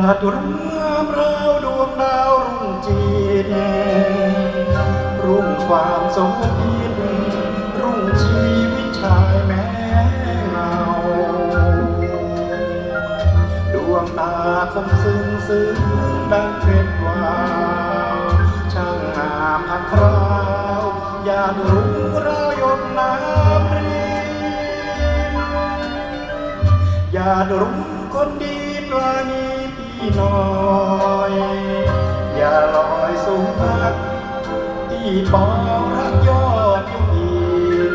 าดรุ่งงามราวดวงดาวรุ่งจีนรุ่งความสมยินรุ่งชีวิตชายแม้เงา ดวงตาคมซึ้งซึ้งดังเพชรวาวช่างงามอัคราวอยากรุ่งราวหยดน้ำรินอยากรุ่งคนดีปลานี น้อย อย่าลอยสูงพักที่ปองรักยอดยุพิน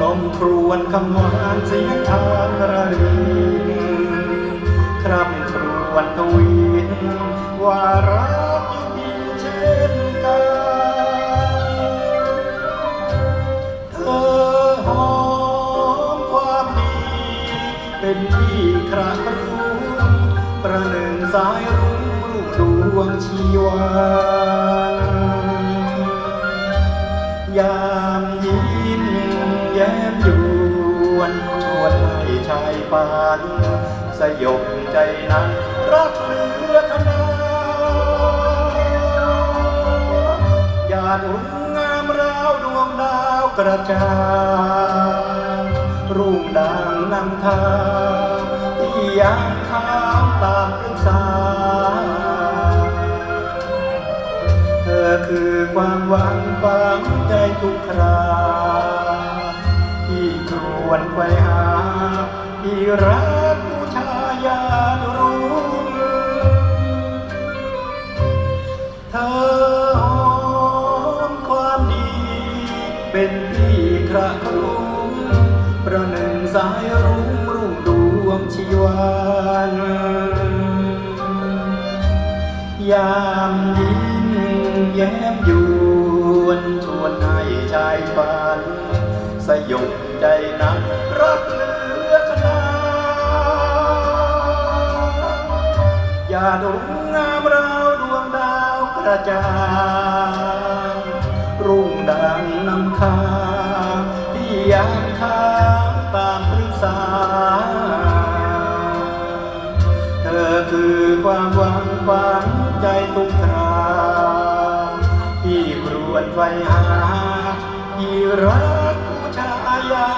ลมครวนคำหวานเสียงทางระรินครับครวนทวินว่ารัก เป็นที่คราครุ้งประหนึ่งสายรุ้งรุ่งดวงชีวายามยิ้มแย้มยวนชวนให้ชายฝันสยบใจนั้นรักเหลือขนาอย่าดวงงามราวดวงดาวกระจางรุ่งดังนำ ทางที่ยามค้างตามปรึกษา เธอคือความหวังฝังใจทุกคราที่ครวนไปหา ที่รักผู้ชายารุมเธอหอมความดีเป็นที่คระครุ ประหนึ่งสายรุ้งรุ่งดวงชีวานยามยิ้มแย้มยวนชวนให้ชายฝัน สยบใจนักรักเหลือขนาอย่าดงงามราวดวงดาวกระจางรุ่งดังนำค้าง ยามค้างตามปรึกษาเธอคือความหวังฝังใจทุกคราที่ครวนไฟหาที่รักผู้ชายา